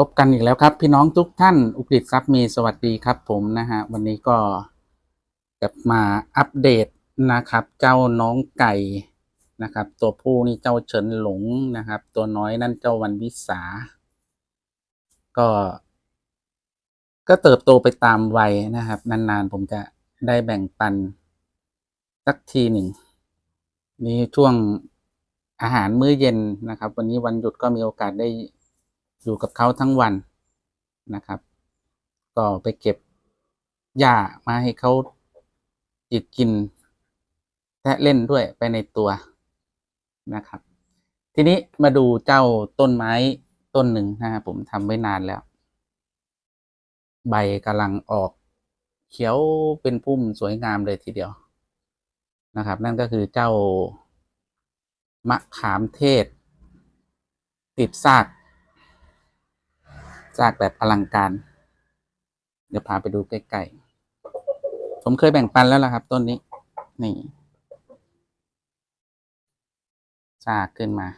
พบกันอีกแล้วครับ พี่น้องทุกท่านอุกฤษทรัพย์มีสวัสดีครับผมนะฮะวันนี้ก็จะมาอัปเดตนะครับ เจ้าน้องไก่นะครับ ตัวผู้นี่เจ้าเฉินหลงนะครับ ตัวน้อยนั่นเจ้าวันวิสา ก็ ก็เติบโตไปตามวัยนะครับ นานๆ ผมจะได้แบ่งปันสักทีหนึ่งนี่ช่วงอาหารมื้อเย็นนะครับ วันนี้วันหยุดก็มีโอกาสได้ อยู่กับเขาทั้งวันนะครับ ก็ไปเก็บหญ้ามาให้เขาจิกกินแทะเล่นด้วยไปในตัวนะครับ ทีนี้มาดูเจ้าต้นไม้ต้นหนึ่งนะครับผมทำไว้นานแล้ว ใบกำลังออกเขียวเป็นพุ่มสวยงามเลยทีเดียวนะครับ นั่นก็คือเจ้ามะขามเทศ ติดซาก ซากแบบอลังการ เดี๋ยวพาไปดูใกล้ๆ ผมเคยแบ่งปันแล้วล่ะครับ ต้นนี้ นี่ซากขึ้นมา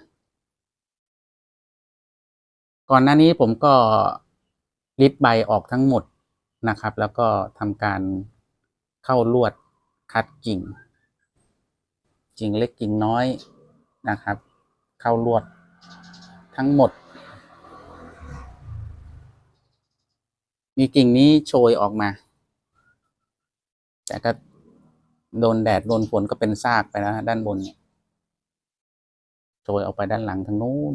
ก่อนหน้านี้ผมก็ริดใบออกทั้งหมดนะครับ แล้วก็ทำการเข้าลวดคัดกิ่ง กิ่งเล็กกิ่งน้อยนะครับ เข้าลวดทั้งหมด มีกิ่งนี้โชยออกมา แต่ก็โดนแดดโดนฝนก็เป็นซากไปแล้วด้านบนเนี่ยโชยออกไปด้านหลังทางนู้น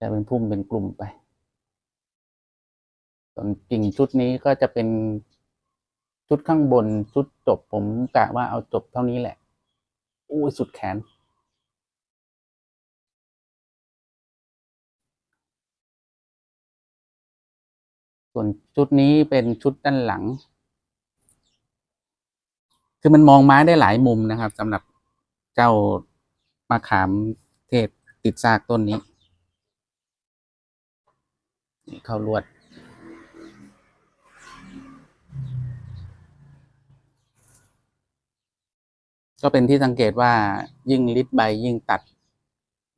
จะเป็นพุ่มเป็นกลุ่มไป ส่วนกิ่งชุดนี้ก็จะเป็นชุดข้างบนชุดจบผมกะว่าเอาจบเท่านี้แหละอุ้ยสุดแขน ส่วนชุดนี้เป็นชุดด้านหลัง คือมันมองไม้ได้หลายมุมนะครับสำหรับเจ้ามะขามเทศติดซากต้นนี้เข้าลวด ก็เป็นที่สังเกตว่ายิ่งลิดใบยิ่งตัด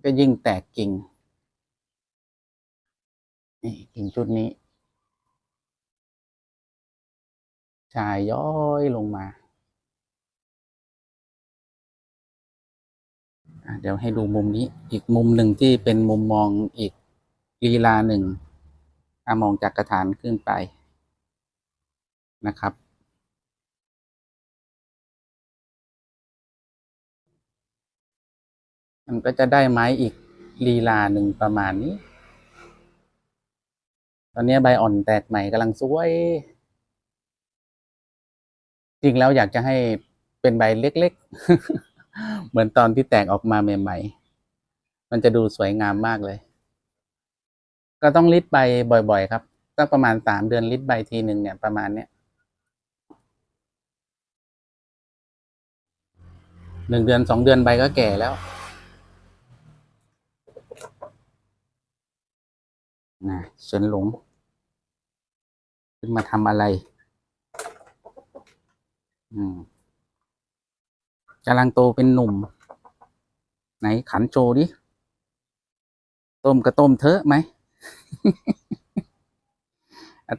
ก็ยิ่งแตกกิ่งนี่กิ่งชุดนี้ ชายย้อยลงมา เดี๋ยวให้ดูมุมนี้อีกมุมหนึ่งที่เป็นมุมมองอีกลีลาหนึ่งอมองจากกระถานขึ้นไปนะครับ มันก็จะได้ไม้อีกลีลาหนึ่งประมาณนี้ ตอนนี้ใบอ่อนแตกใหม่กำลังสวย จริงแล้วอยากจะให้เป็นใบเล็กๆ เหมือนตอนที่แตกออกมาใหม่ๆ มันจะดูสวยงามมากเลย ก็ต้องลิดใบบ่อยๆ ครับตั้งประมาณสามเดือนลิดใบทีหนึ่งเนี่ยประมาณเนี้ยหนึ่งเดือนสองเดือนใบก็แก่แล้วนะเฉินหลงขึ้นมาทำอะไร อืมกำลังโตเป็นหนุ่ม ไหนขันโจดิ ต้มก็ต้มเถอะไหม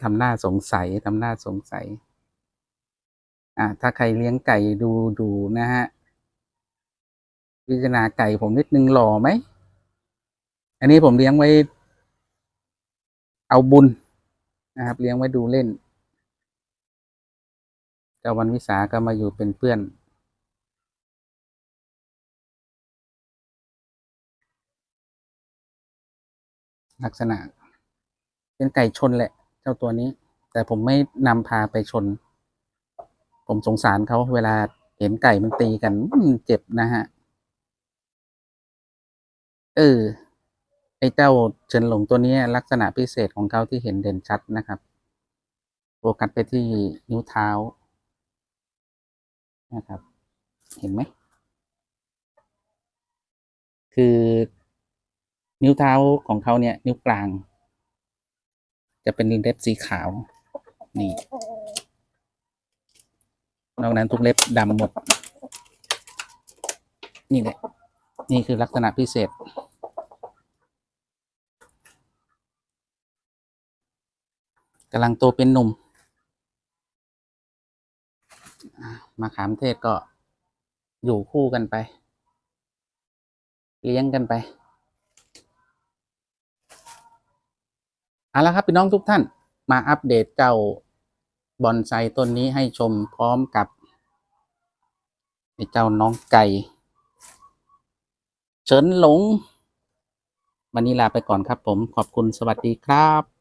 ทำหน้าสงสัยทำหน้าสงสัย อะถ้าใครเลี้ยงไก่ดูดูนะฮะ พิจารณาไก่ผมนิดนึงหล่อไหม อันนี้ผมเลี้ยงไว้ เอาบุญนะครับ เลี้ยงไว้ดูเล่น เจ้าวันวิสาก็มาอยู่เป็นเพื่อนลักษณะ เป็นไก่ชนแหละ เจ้าตัวนี้ แต่ผมไม่นำพาไปชน ผมสงสารเขาเวลาเห็นไก่มันตีกันเจ็บนะฮะ เออ ไอ้เจ้าเฉินหลงตัวนี้ลักษณะพิเศษของเขาที่เห็นเด่นชัดนะครับ โฟกัสไปที่นิ้วเท้า นะครับ เห็นไหม คือนิ้วเท้าของเขาเนี่ย นิ้วกลาง จะเป็นเล็บสีขาว นี่นอกนั้นทุกเล็บดำหมด นี่แหละ นี่คือลักษณะพิเศษ กำลังโตเป็นหนุ่ม มะขามเทศก็อยู่คู่กันไป เลี้ยงกันไปเอาละครับพี่น้องทุกท่านมาอัปเดตเจ้าบอนไซต้นนี้ให้ชมพร้อมกับเจ้าน้องไก่เฉินหลง วันนี้ลาไปก่อนครับผมขอบคุณสวัสดีครับ